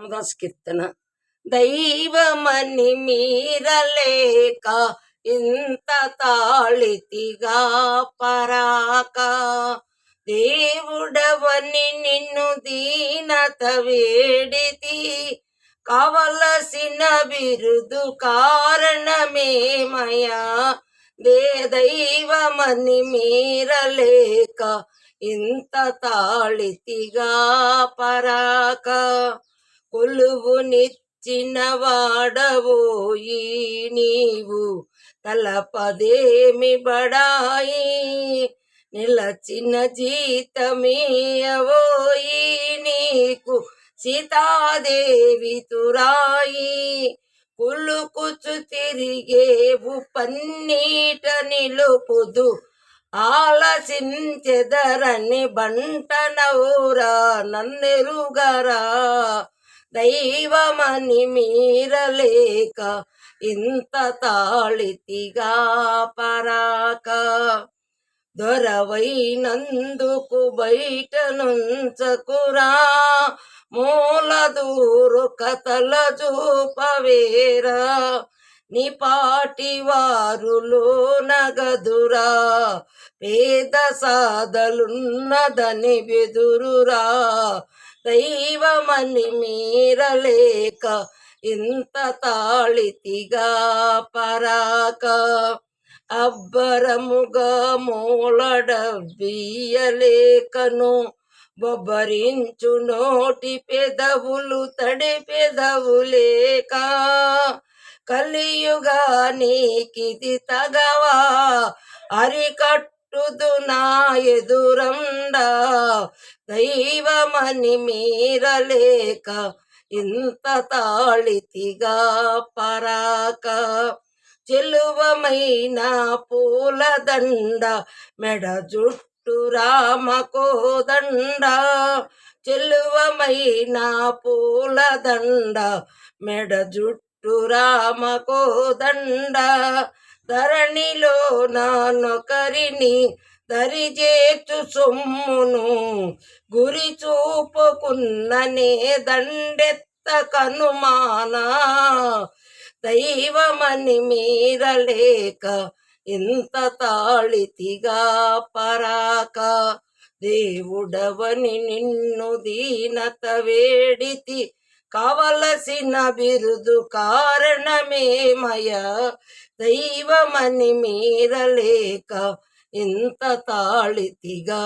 రామదాస్ కీర్తన దైవమని మీరలేక ఇంత తాళితిగా పరాక. దేవుడవని నిన్ను దీనత వేడితి. కావలసిన బిరుదు కారణమేమయా దే దైవమని మీరలేక ఇంత తాళితిగా పరాక. కొలువు నిచ్చిన వాడవోయి నీవు. తలపదేమి బడాయి నిలచిన జీతమీయవోయి నీకు. సీతాదేవి తురాయి. కులుకుచు తిరిగేవు పన్నీట నిలుపుదు ఆలసించెదరని బంటనవురా నన్నెరుగరా. దైవమని మీరలేక ఇంత తాళితిగా పరాక. దొరవైనందుకు బయట నుంచకురా మూల దూరు కథల చూపవేరా నిపాటి వారులో నగదురా పేద సాదలున్నదని బెదురురా దైవమని మీరలేక ఇంత తాళితిగా పరాక. అబ్బరముగా మూలడబ్బియలేకను బొబ్బరించు నోటి పెదవులు తడి పెదవులేక కలియుగానికిది తగవా అరికట్ నా ఎదురండా. దైవమని మీరలేక ఇంత తాళితిగా పరాక. చెలువమైన పూలదండ మెడ జుట్టు రామకోదండ చెలువమైన పూలదండ మెడ జుట్టు రామకోదండ ధరణిలో నానొకరిని దరిచేచు సొమ్మును గురి చూపుకున్ననే దండెత్త కనుమానా. దైవమని మీరలేక ఇంత తాళితిగా పరాక. దేవుడవని నిన్ను దీనత వేడితి కావలసిన బిరుదు కారణమేమయ దైవమని మీరలేక ఇంత తాళితిగా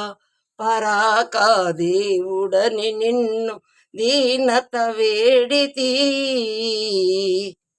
పరాకా దేవుడని నిన్ను దీనత వేడితీ